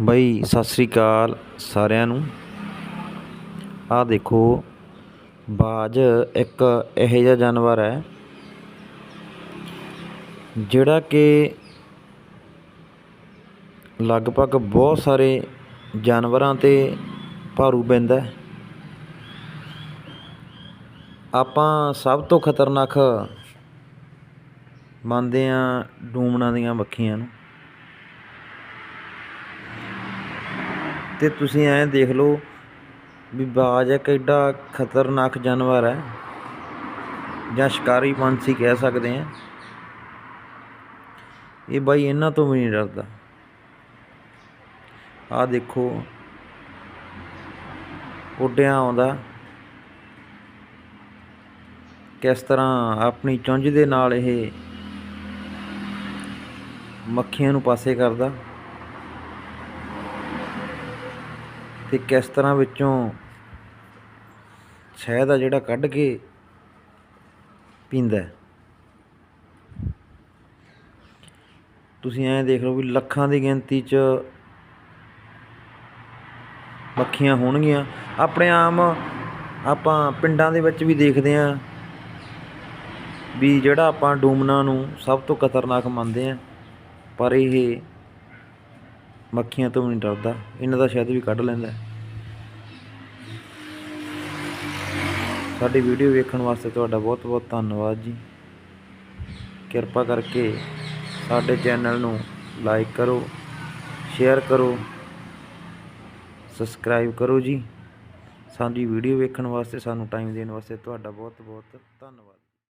ਬਈ, ਸਤਿ ਸ੍ਰੀ ਅਕਾਲ ਸਾਰਿਆਂ ਨੂੰ। ਆਹ ਦੇਖੋ, ਬਾਜ ਇੱਕ ਇਹੋ ਜਿਹਾ ਜਾਨਵਰ ਹੈ, ਜਿਹੜਾ ਕਿ ਲਗਭਗ ਬਹੁਤ ਸਾਰੇ ਜਾਨਵਰਾਂ 'ਤੇ ਭਾਰੂ ਪੈਂਦਾ ਆਪਾਂ ਸਭ ਤੋਂ ਖਤਰਨਾਕ ਮੰਨਦੇ ਹਾਂ ਡੂਮਣਾ ਦੀਆਂ ਮੱਖੀਆਂ ਨੂੰ। ਅਤੇ ਤੁਸੀਂ ਐਂ ਦੇਖ ਲਓ ਵੀ ਬਾਜ ਇੱਕ ਐਡਾ ਖਤਰਨਾਕ ਜਾਨਵਰ ਹੈ, ਜਾਂ ਸ਼ਿਕਾਰੀ ਪੰਛੀ ਕਹਿ ਸਕਦੇ ਆ ਇਹ ਬਾਈ ਇਹਨਾਂ ਤੋਂ ਵੀ ਨਹੀਂ ਡਰਦਾ। ਆਹ ਦੇਖੋ, ਉੱਡਿਆ ਆਉਂਦਾ। ਕਿਸ ਤਰ੍ਹਾਂ ਆਪਣੀ ਚੁੰਝ ਦੇ ਨਾਲ ਇਹ ਮੱਖੀਆਂ ਨੂੰ ਪਾਸੇ ਕਰਦਾ। ਅਤੇ ਕਿਸ ਤਰ੍ਹਾਂ ਵਿੱਚੋਂ ਸ਼ਹਿਦ ਆ ਜਿਹੜਾ ਕੱਢ ਕੇ ਪੀਂਦਾ ਤੁਸੀਂ ਐਂ ਦੇਖ ਲਓ ਵੀ ਲੱਖਾਂ ਦੀ ਗਿਣਤੀ 'ਚ ਮੱਖੀਆਂ ਹੋਣਗੀਆਂ। ਆਪਣੇ ਆਮ ਆਪਾਂ ਪਿੰਡਾਂ ਦੇ ਵਿੱਚ ਵੀ ਦੇਖਦੇ ਆਂ ਵੀ ਜਿਹੜਾ ਆਪਾਂ ਡੂਮਣਾ ਨੂੰ ਸਭ ਤੋਂ ਖਤਰਨਾਕ ਮੰਨਦੇ ਆਂ ਪਰ ਇਹ ਮੱਖੀਆਂ ਤੋਂ ਵੀ ਨਹੀਂ ਡਰਦਾ, ਇਹਨਾਂ ਦਾ ਸ਼ਾਇਦ ਵੀ ਕੱਢ ਲੈਂਦਾ। ਸਾਡੀ ਵੀਡੀਓ ਵੇਖਣ ਵਾਸਤੇ ਤੁਹਾਡਾ ਬਹੁਤ ਬਹੁਤ ਧੰਨਵਾਦ ਜੀ। ਕਿਰਪਾ ਕਰਕੇ ਸਾਡੇ ਚੈਨਲ ਨੂੰ ਲਾਈਕ ਕਰੋ, ਸ਼ੇਅਰ ਕਰੋ, ਸਬਸਕ੍ਰਾਈਬ ਕਰੋ ਜੀ। ਸਾਡੀ ਵੀਡੀਓ ਵੇਖਣ ਵਾਸਤੇ, ਸਾਨੂੰ ਟਾਈਮ ਦੇਣ ਵਾਸਤੇ ਤੁਹਾਡਾ ਬਹੁਤ ਬਹੁਤ ਧੰਨਵਾਦ।